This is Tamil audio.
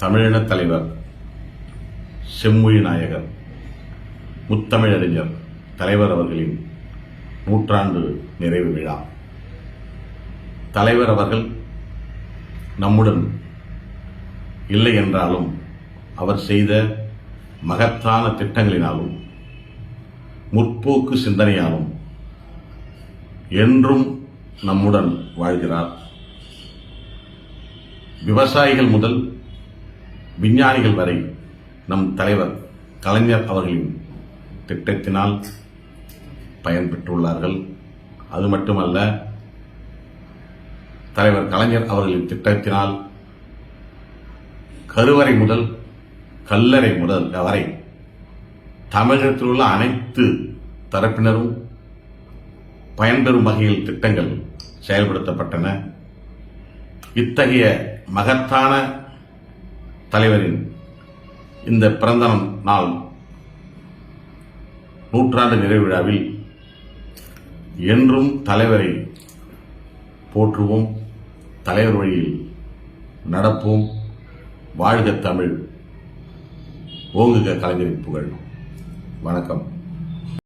தமிழின தலைவர் செம்மொழி நாயகர் முத்தமிழறிஞர் தலைவர் அவர்களின் நூற்றாண்டு நிறைவு விழா. தலைவர் அவர்கள் நம்முடன் இல்லை என்றாலும் அவர் செய்த மகத்தான திட்டங்களினாலும் முற்போக்கு சிந்தனையாலும் என்றும் நம்முடன் வாழ்கிறார். விவசாயிகள் முதல் விஞ்ஞானிகள் வரை நம் தலைவர் கலைஞர் அவர்களின் திட்டத்தினால் பயன்பெற்றுள்ளார்கள். அது மட்டுமல்ல தலைவர் கலைஞர் அவர்களின் திட்டத்தினால் கருவறை முதல் கல்லறை முதல் வரை தமிழகத்தில் உள்ள அனைத்து தரப்பினரும் பயன்பெறும் வகையில் திட்டங்கள் செயல்படுத்தப்பட்டன. இத்தகைய மகத்தான தலைவரின் இந்த பிறந்த நாள் நூற்றாண்டு நிறைவிழாவில் என்றும் தலைவரை போற்றுவோம் தலைவர் வழியில் நடப்போம். வாழ்க தமிழ். ஓங்குக கலைஞரின் புகழ். வணக்கம்.